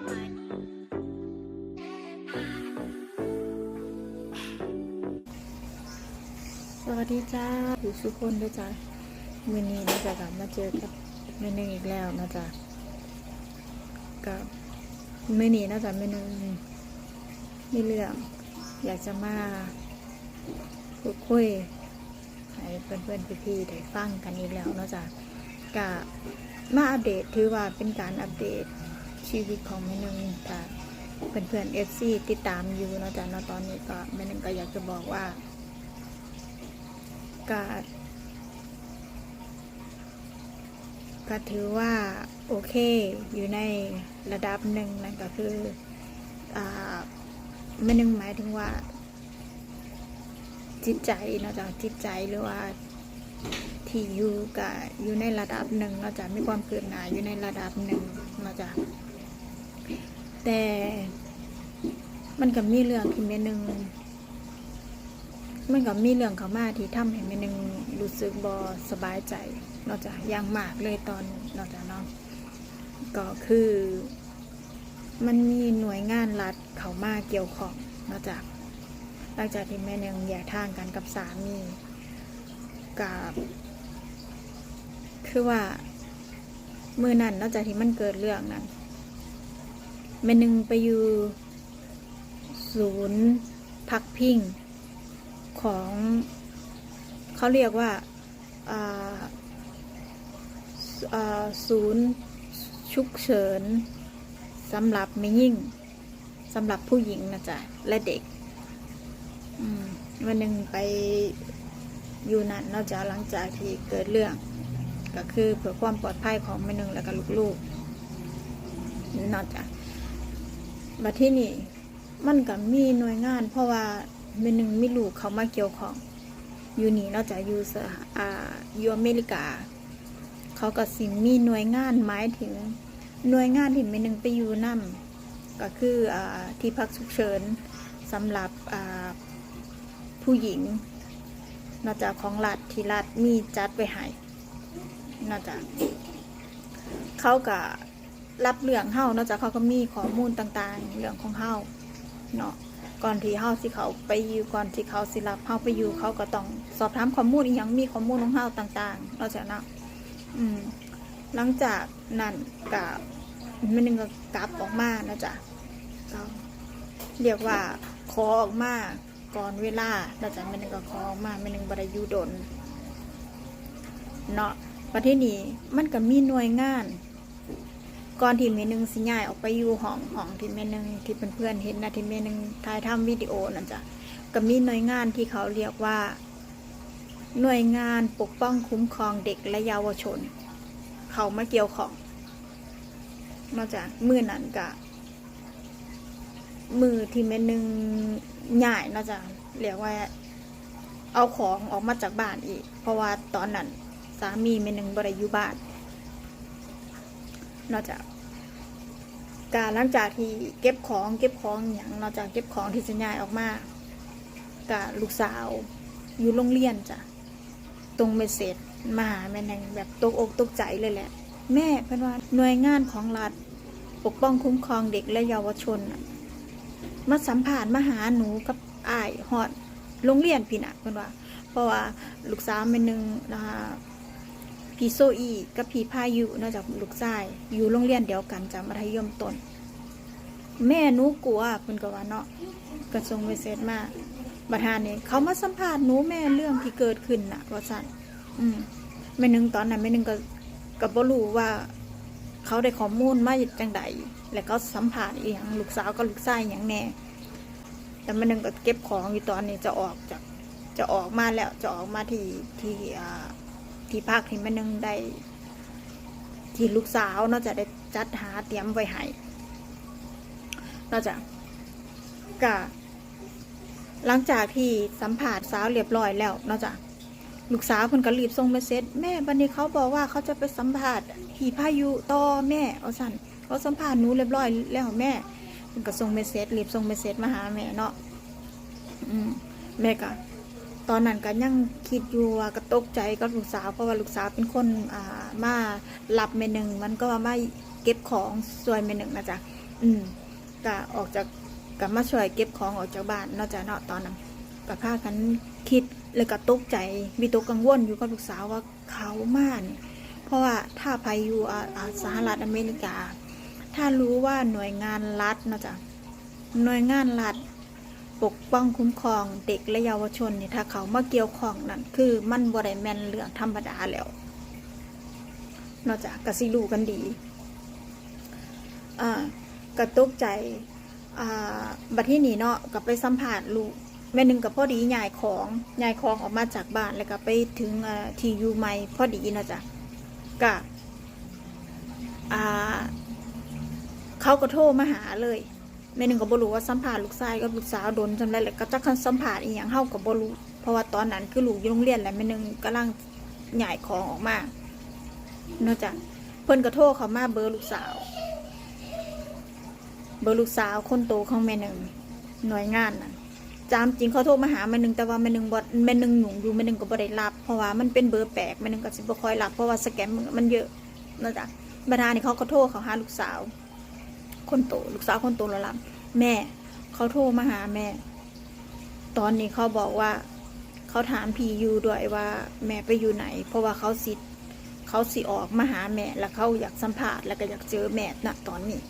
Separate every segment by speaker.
Speaker 1: สวัสดีจ้าอยู่สุกคนด้วยจ้าวันนี้นะจ๊ะกลับมาเจอกับเมนูอีกแล้วนะจ๊ะกับเมนูนะจ๊ะเมนูมีเรื่องอยากจะมาพูดคุยให้เพื่อนๆพี่ๆได้ฟังกันอีกแล้วนะจ๊ะกับมาอัปเดตถือว่าเป็นการอัปเดต ชีวิตของเมนูกับเพื่อนๆเอฟซีติดตามอยู่เนาะจ๊ะเนาะตอนนี้ก็เมนูก็อยากจะบอกว่าก็ก็ถือว่าโอเคอยู่ในระดับหนึ่งนั่นก็คืออ่าไม่นึงหมายถึงว่า จิตใจเนอกจากจิตใจหรือว่าที่อยู่กับอยู่ในระดับหนึ่งเนอกจากมีความเกิดหนาอยู่ในระดับหนึ่งเนอกจาก แต่มันก็มีเรื่องที่เมนึงมันก็มีเรื่องเขามาที่ทำให้แม่นึงรู้สึกบอสบายใจนอกจากอย่างมากเลยตอนนอกจากเนาะก็คือ มันมีหน่วยงานรัฐเขามาเกี่ยวข้องนอกจากหลังจากที่แม่นึงแยกทางกันกับสามีกับคือว่ามือนั้นนอกจากที่มันเกิดเรื่องนั้น แม่นึงไปอยู่ ศูนย์พักพิงของ เขาเรียกว่าศูนย์ฉุกเฉินสำหรับไม่ยิ่งสำหรับผู้หญิงนะจ๊ะ และเด็กวันหนึ่งไปอยู่นั่นนอกจากหลังจากที่เกิดเรื่อง ก็คือเพื่อความปลอดภัยของแม่หนึ่งและก็ลูกๆนอกจาก บัดที่นี่มันก็มีหน่วยงาน เพราะว่าเมหนึ่งมีลูกเขามาเกี่ยวของอยู่นี่นอกจากอยู่สหอ่าอยู่อเมริกา เขาก็สิมีหน่วยงานหมายถึงหน่วยงานที่เมหนึ่งไปอยู่นั่นก็คืออ่าที่พักฉุกเฉินสำหรับอ่าผู้หญิงนอกจากของรัฐที่รัฐมีจัดไว้ให้นอกจากเขาก็ รับเรื่องเฮานอกจากเขาก็มีข้อมูลต่างๆ เรื่องของเฮาเนาะก่อนที่เฮาสิเขาไปอยู่ก่อนที่เขาสิรับเฮาไปอยู่เขาก็ต้องสอบถามข้อมูลอีหยังมีข้อมูลของเฮาต่างๆนอกจากนั้นอืมหลังจากนั้นก็มันนึงก็กลับออกมานะจ๊ะก็เรียกว่าขอออกมาก่อนเวลาแล้วจากมันนึงก็ขอออกมามันนึงบริยูดนเนาะประเทศนี้มันก็มีหน่วยงาน ก่อนที่เมนึงสิย้ายออกไปอยู่ห้องห้องที่เมนึงที่เพื่อนๆเห็นนะที่เมนึงถ่ายทำวิดีโอนั่นจ้ะก็มีหน่วยงานที่เขาเรียกว่า หน่วยงานปกป้องคุ้มครองเด็กและเยาวชน เขามาเกี่ยวของนอกจากมือนั้นกะมือที่เมนึงย้ายนอกจากเรียกว่า เอาของออกมาจากบ้านอีก เพราะว่าตอนนั้นสามีเมนึงบริยูบ้าน นอกจากการหลังจากที่เก็บของเก็บของอย่างนอกจากเก็บของที่จะย้ายออกมากับลูกสาว อยู่โรงเรียนจ้ะตรงเมสเซจมาหาแม่นางแบบตกอกตกใจเลยแหละ แม่เพื่อนว่าหน่วยงานของรัฐปกป้องคุ้มครองเด็กและเยาวชนมาสัมผัสมาหาหนูกับอ้ายฮอดโรงเรียนพี่นะเพื่อนว่า เพราะว่าลูกสาวแม่นึงนะคะ พี่โซอีกับพี่พายุนอกจากลูกชาย อยู่โรงเรียนเดียวกันจากมัธยมต้น แม่หนูกลัวเพิ่นก็ว่าเนาะกระทรวงเมสเซจมาบัดหานี่เขามาสัมภาษณ์หนูแม่เรื่องที่เกิดขึ้นน่ะว่าซั่นอืมแม่นึงตอนนั้นแม่นึงก็ก็บ่รู้ว่า เขาได้ข้อมูลมาจังใดแล้วก็สัมภาษณ์อีหยังลูกสาวกับลูกชายหยังแน่แต่แม่นึงก็เก็บของอยู่ตอนนี้จะออกจากจะออกมาแล้วจะออกมาที่ที่อ่า ที่พักที่แม่นึงได้ ที่ลูกสาวเนาะจะได้จัดหาเตรียมไว้ให้นอกจากกะหลังจากที่สัมผัสสาวเรียบร้อยแล้วนอกจากลูกสาวเพิ่นก็รีบส่งเมสเซจแม่บันนี้เขาบอกว่าเขาจะไปสัมผัสพี่พายุต่อแม่เอาสั่นเขาสัมผัสหนูเรียบร้อยแล้วแม่เพิ่นก็ส่งเมสเซจรีบส่งเมสเซจมาหาแม่เนาะอืมแม่ก็ ตอนนั้นก็ยังคิดอยู่ว่าก็ตกใจกับลูกสาวเพราะว่าลูกสาวเป็นคนอ่ามาหลับเมหนึ่งมันก็มาเก็บของสวยเมหนึ่งนะจ๊ะอืมก็ออกจากกับมาช่วยเก็บของออกจากบ้านนอกจากเนาะตอนนั้นก็พากันคิดเลยก็ตกใจวิตกกังวลอยู่กับลูกสาวว่าเขามาเนี่ยเพราะว่าถ้าไปอยู่อ่าสหรัฐอเมริกา ถ้ารู้ว่าหน่วยงานรัฐนะจ๊ะหน่วยงานรัฐ ปกป้องคุ้มครองเด็กและเยาวชนนี่ถ้าเขามาเกี่ยวข้องนั่นคือมันบริแมนเรื่องธรรมดาแล้ว นอกจากกสิลูกันดีอ่ากระตุกใจอ่าบัดที่นี่เนาะกับไปสัมผัสลูกแม่หนึ่งกับพ่อดียายของยายของออกมาจากบ้านแล้วก็ไปถึงทียู่ใหม่พ่อดีเนาะจ๊ะก็อ่าเขาก็โทรมาหาเลย แม่หนึ่งก็บ่รู้ว่าสัมผัสลูกชายกับลูกสาวโดนจำได้แหละก็จักคันสัมผัสอีหยังเฮาก็บ่รู้เพราะว่าตอนนั้นคือลูกอยู่โรงเรียนแหละแม่หนึ่งกำลังหย่ายของออกมาเนาะจ้ะเพิ่นก็โทรเขามาเบอร์ลูกสาว เบอร์ลูกสาวคนโตของแม่หนึ่งหน่วยงานน่ะจามจริงเขาโทรมาหาแม่หนึ่งแต่ว่าแม่หนึ่งบ่แม่หนึ่งหนุ่งอยู่แม่หนึ่งก็บ่ได้รับ เพราะว่ามันเป็นเบอร์แปลกแม่หนึ่งก็สิบ่ค่อยรับเพราะว่าสแกมมันเยอะเนาะจ้ะบรรดานี่เขาก็โทรเขาหาลูกสาว คนโตลูกสาวคนโตแล้วล่ะแม่เขาโทรมาหาแม่ ตอนนี้เขาบอกว่า เขาถามพียูด้วยว่า แม่ไปอยู่ไหน เพราะว่าเขาสิเขาสิออกมาหาแม่ แล้วเขาอยากสัมภาษณ์แล้วก็อยากเจอแม่ณตอนนี้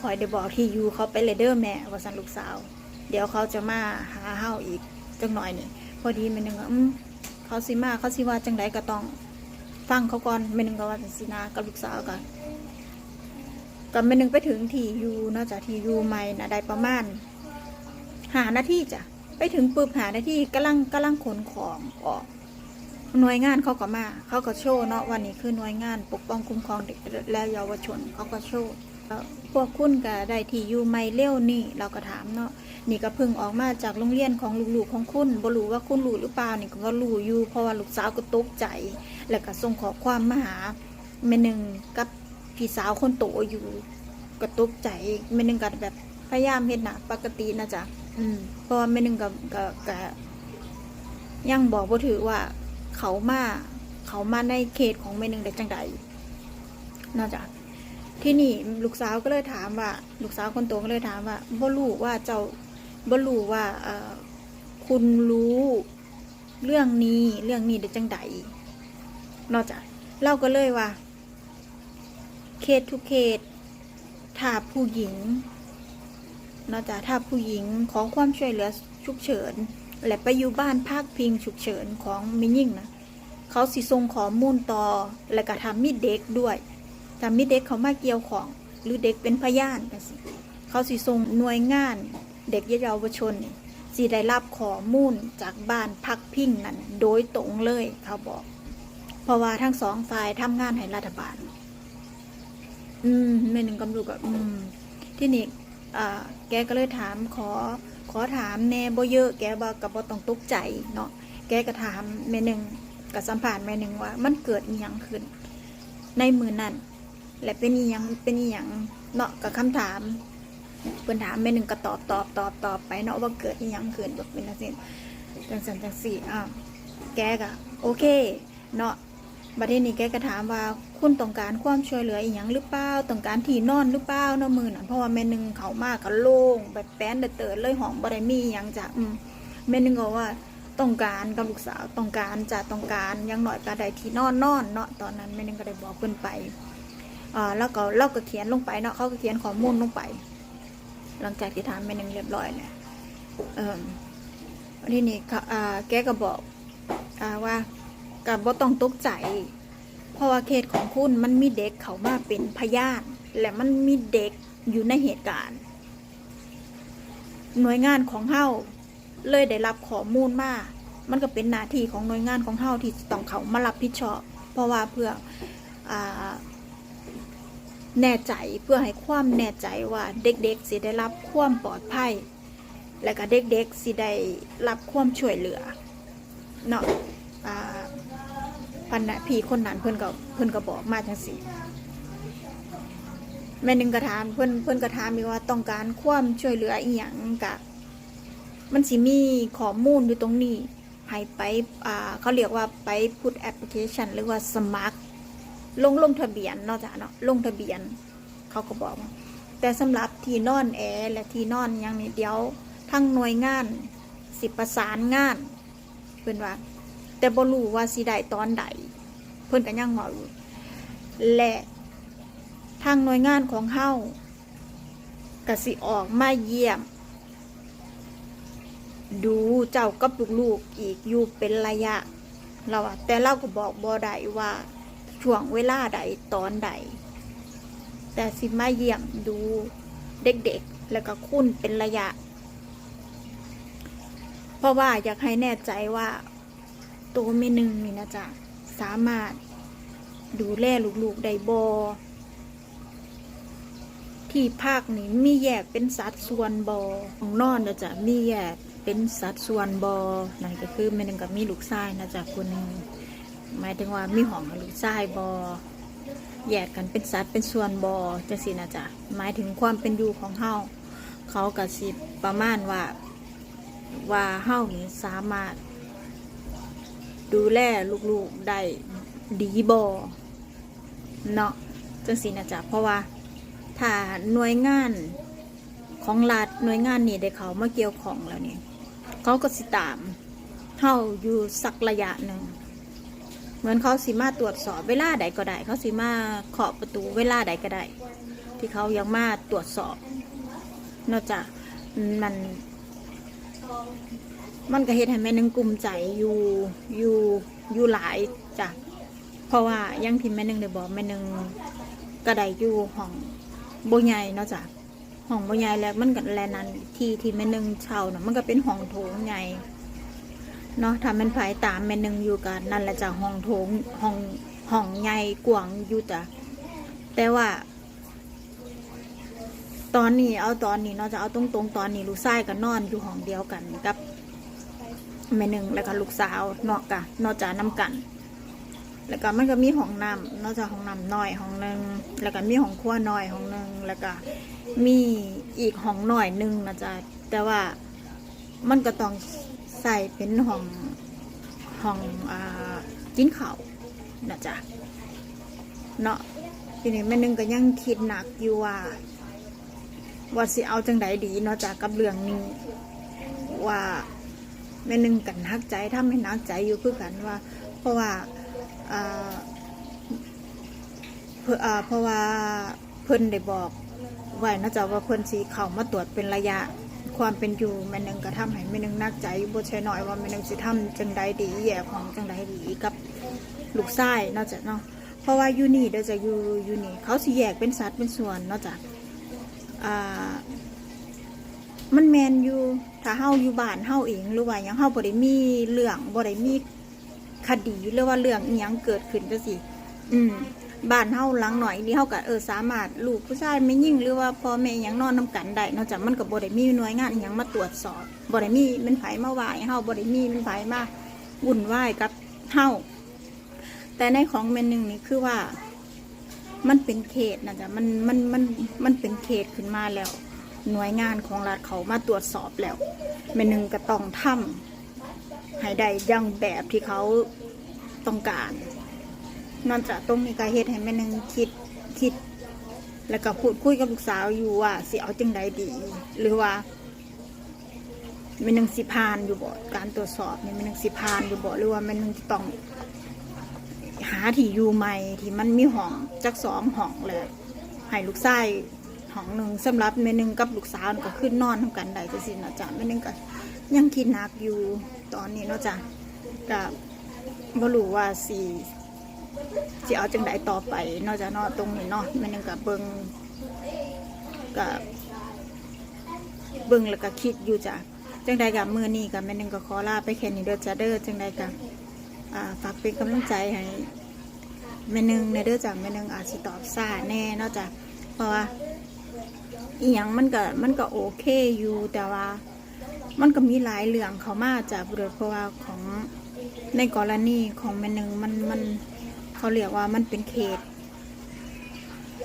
Speaker 1: คอยได้บอกที่ยูเขาไปเลยเด้อแม่ว่าสันลูกสาว เดี๋ยวเขาจะมาหาเฮาอีกจังหน่อยนี่พอดีม่นึงอืมเขาสิมาเขาสิว่าจังไดก็ต้อง ฟังเขาก่อนม่นึงก็ว่าสินากับลูกสาวกัน ก็แม่นึงไปถึงทียูเนอกจากทียูใหม่นะได้ประมาณหาหน้าที่จ้ะไปถึงปุ๊บหาหน้าที่กำลังกำลังขนของออก หน่วยงานเขาก็มาเขาก็โชว์เนาะวันนี้คือหน่วยงานปกป้องคุ้มครองเด็กและเยาวชนเขาก็โชว์แล้วพวกคุณก็ได้ทียูใหม่เร็วนี่เราก็ถามเนาะนี่ก็เพิ่งออกมาจากโรงเรียนของลูกๆของคุณบ่รู้ว่าคุณรู้หรือเปล่านี่ก็รู้อยู่เพราะว่าลูกสาวก็ตกใจ แล้วก็ส่งขอความมาหาแม่หนึ่งกับ พี่สาวคนโตอยู่ก็ตกใจแม่หนึงก็แบบพยายามเฮ็ดหนะปกตินะจ๊ะอืมเพราะว่าแม่หนึงก็ก็ก็ยังบอกบ่ถือว่า เขามาเขามาในเขตของแม่หนึงได้จังใดนะจ๊ะที่นี่ลูกสาวก็เลยถามว่า ลูกสาวคนโตก็เลยถามว่าบ่รู้ว่าเจ้าบ่รู้ว่าเอ่อคุณรู้เรื่องนี้เรื่องนี้ได้จังใดนอกจากเราก็เลยว่า เขตทุกเขตถ้าผู้หญิงนอกจากถ้าผู้หญิงขอความช่วยเหลือฉุกเฉิน และไปอยู่บ้านพักพิงฉุกเฉินของมิยิ่งนะเขาสิส่งขอมูลต่อและก็ทำมีเด็กด้วยทำมีเด็กเขามาเกี่ยวของ หรือเด็กเป็นพยานกันสิเขาสิส่งหน่วยงาน เด็กเยาวชนนี่สิได้รับขอมูลจากบ้านพักพิงนั้นโดยตรงเลยเขาบอก เพราะว่าทั้งสองฝ่ายทำงานให้รัฐบาล อืมแม่หนึ่งกำลูกอะอืมที่นี่อ่าแกก็เลยถามขอขอถามแน่บ่เยอะแกบอกกับบ่ต้องตกใจเนาะแกก็ถามแม่หนึ่งกับสัมผัสแม่หนึ่งว่า มันเกิดอีหยังขึ้น ในมือนั้นและเป็นอีหยังเป็นอีหยังเนาะกับคำถามเพิ่นถามแม่หนึ่งก็ตอบตอบตอบตอบไปเนาะว่าเกิดอีหยังขึ้นแบบเป็นจังซี่จังสันจังสี่อ่าแกก็โอเค เนาะบัดนี้แกก็ถามว่า คุณต้องการความช่วยเหลืออีหยังหรือเปล่าต้องการที่นอนหรือเปล่าเนาะมือนั่นเพราะว่าแม่หนึงเขามากก็โล่งแบบแป้นเติร์ดเลยห้องบ่ได้มีหยังจะอืมแม่หนึงก็ว่าต้องการกับลูกสาวต้องการจะต้องการยังหน่อยก็ได้ที่นอนนอนเนาะตอนนั้นแม่หนึงก็ได้บอกเพิ่นไปอ่าแล้วก็เราก็เขียนลงไปเนาะเขาก็เขียนข้อมูลลงไป หลังจากที่ถามแม่หนึงเรียบร้อยแล้วเออทีนี้เขาอ่าแกก็บอกอ่าว่ากับบ่ต้องตกใจ เพราะว่าเขตของคุณมันมีเด็กเขามาเป็นพยานและมันมีเด็กอยู่ในเหตุการณ์ หน่วยงานของเฮาเลยได้รับข้อมูลมามันก็เป็นหน้าที่ของหน่วยงานของเฮาที่ต้องเขามารับผิดชอบ เพราะว่าเพื่ออแน่ใจเพื่อให้ความแน่ใจว่าเด็กๆสิได้รับความปลอดภัย และก็เด็กๆสิได้รับความช่วยเหลือเนาะ พันนะพี่คนนั้นเพื่อนก็เพื่อนก็บอกมาจังสิแม่หนึ่งกระถามเพื่อนเพื่อนกระถามมีว่าต้องการความช่วยเหลืออีหยังกะมันสิมีข้อมูลอยู่ตรงนี้ให้ไปอ่าเขาเรียกว่าไปพุทแอปพลิเคชันหรือว่าสมัคร ลงลงทะเบียนนาะจ้ะเนาะลงทะเบียน เขาก็บอก แต่สำหรับที่นอนแอร์และที่นอนยังนี่เดียวทั้งหน่วยงานสิประสานงานเพิ่นว่า แต่บ่รู้ว่าสิได้ตอนใดเพิ่นก็ยังเว้าอยู่และทางหน่วยงานของเฮาก็สิออกมาเยี่ยม ดูเจ้ากับลูกๆอีกอยู่เป็นระยะ เราอะแต่เราก็บอกบ่ได้ว่าช่วงเวลาใดตอนใด แต่สิมาเยี่ยมดูเด็กๆ แล้วก็คุณเป็นระยะ เพราะว่าอยากให้แน่ใจว่า ตัวเมนึงนี่นะจ๊ะสามารถดูแลลูกๆได้บอที่ภาคนี้มีแยกเป็นสัดส่วนบอของนอนนะจ๊ะมีแยกเป็นสัดส่วนบอนั่นก็คือเมนึงกับมีลูกชายนะจ๊ะคนหนึ่งหมายถึงว่ามีห้องกับลูกชายบอแยกกันเป็นสัดเป็นส่วนบอจะสินะจ๊ะหมายถึงความเป็นอยู่ของเฮาเขากับสิประมาณว่าว่าเฮานี่สามารถ ดูแลลูกๆได้ดีบอเนาะจังสินะจ๊ะเพราะว่าถ้าหน่วยงานของรัฐหน่วยงานนี่ได้เขามาเกี่ยวของแล้วเนี่ยเขาก็สิตามเฮาอยู่สักระยะหนึ่งเหมือนเขาสิมาตรวจสอบเวลาใดก็ได้ เขาสิมาเคาะประตูเวลาใดก็ได้ ที่เขายังมาตรวจสอบนอกจากมัน มันก็เฮ็ดให้แม่นึงกลุ่มใจอยู่อยู่อยู่หลายจ้ะเพราะว่ายังที่แม่นึงได้บอกแม่นึงก็ได้อยู่ห้องบ่ใหญ่เนาะจ้ะห้องบ่ใหญ่แล้วมันก็แลนั้นที่ที่แม่นึงเช่าน่ะมันก็เป็นห้องโถงใหญ่เนาะถ้ามันภายตามแม่นึงอยู่กันนั่นแหละจ้ะห้องโถงห้องห้องใหญ่กว้างอยู่จ้ะแต่ว่า ตอนนี้เอาตอนนี้เนาะจะเอาตรงๆตอนนี้ลูกชายก็นอนอยู่ห้องเดียวกันกับ แม่หนึ่งแล้วก็ลูกสาวเนาะกะนอกจากน้ำกัน แล้วก็มันก็มีห้องน้ำนอกจากห้องน้ำน้อยห้องหนึ่งแล้วก็มีห้องครัวน้อยห้องหนึ่งแล้วก็มีอีกห้องน้อยหนึ่งนะจ๊ะแต่ว่ามันก็ต้องใส่เป็นห้องห้องอ่ากินข้าวนะจ๊ะเนาะทีนี้แม่หนึ่งก็ยังคิดหนักอยู่ว่าว่าสิเอาจังใดดีเนาะจากกับเรื่องนี้ว่า แม่นึงกันนักใจถ้าไม่นักใจอยู่คือกันว่า เพราะว่าเพออ่าเพราะว่าเพิ่นได้บอกไว้เนะจ๊ะว่าเพิ่นสีเข้ามาตรวจเป็นระยะความเป็นอยู่แม่นึงก็ทำให้แม่นึงนักใจอยู่บ่ใช่น้อยว่าแม่นึงสิทำจังใดดีแย่ของจังใดดีกับลูกชายเนาะจ๊ะเนาะเพราะว่ายูนี่เดี๋ยวจะอยู่ยูนี่เขาสิแยกเป็นสัดเป็นส่วนเนาะจ๊ะอ่า มันแมนอยู่ถ้าเฮาอยู่บ้านเฮาเองหรือว่ายังเฮาบ่ได้มีเรื่องบ่ได้มีคดีหรือว่าเรื่องอีหยังเกิดขึ้นจังซี่อืมบ้านเฮาหลังหน่อยนี่เฮาก็เออสามารถลูกผู้ชายไม่ยิ่งหรือว่าพ่อแม่ยังนอนนํกันได้นอกจากมันก็บ่ได้มีหน่วยงานอีหยังมาตรวจสอบบ่ได้มีมันไผมาว่าให้เฮาบ่ได้มีมันไผมาวุ่นวายกับเฮาแต่ในของแมนหนึ่งนี่คือว่า มันเป็นเขตนะจ๊ะมันมันมันมันเป็นเขตขึ้นมาแล้ว หน่วยงานของรัฐเขามาตรวจสอบแล้วแม่หนึ่งก็ต้องทำให้ได้ยังแบบที่เขาต้องการนอกจากตรงนี้ก็เฮ็ดให้แม่หนึ่งคิดคิด แล้วก็พูดคุยกับลูกสาวอยู่ว่าสิเอาจังใดดี หรือว่าแม่หนึ่งสิพานอยู่บ่การตรวจสอบนี่แม่หนึ่งสิพานอยู่บ่หรือว่าแม่หนึ่งจะต้องหาที่อยู่ใหม่ที่มันมีห้องจักสองห้องเลยให้ลูกชาย ห้องหนึ่งสำหรับแม่หนึ่งกับลูกสาวก็ขึ้นนอนทำกันได้จะสินะจ๊ะแม่หนึ่งก็ยังคิดหนักอยู่ตอนนี้เนาะจ๊ะก็บ่รู้ว่าสิสิเอาจังไดต่อไปเนอกจากเนาะตรงนี้เนาะแม่หนึ่งกับเบิงกับเบิงแล้วก็คิดอยู่จ้ะจังใดกับมือนี้กับแม่หนึ่งก็ขอลาไปแค่นี้เด้อจ้ะเด้อจังใดกับฝากเป็นกำลังใจให้แม่นึงในเด้อจ้ะแม่นึงอาจสิตอบซ่าแน่เนาะจ้ะเพราะว่า อีหยังมันก็มันก็โอเคอยู่แต่ว่า มันก็มีหลายเรื่องเขามาจากเรื่องเพราะว่าของในกรณีของแม่นึงมันมันเขาเรียกว่ามันเป็นเขต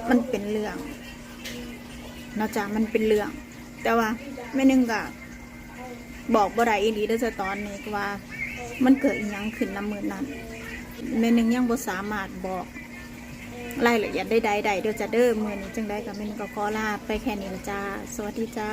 Speaker 1: มันเป็นเรื่องนาะจ้ะมันเป็นเรื่อง แต่ว่าแม่นึงก็บอกบ่ได้อีหลีเด้อตอนนี้ว่า มันเกิดอีหยังขึ้นน้ำมือนั้นแม่หนึงยังบ่สามารถบอก รายละเอียดได้ใดๆเดี๋ยวจะเด้อมือนี้จังได้กับแม่นก็ขอลาไปแค่นี้ละจ้า สวัสดีจ้า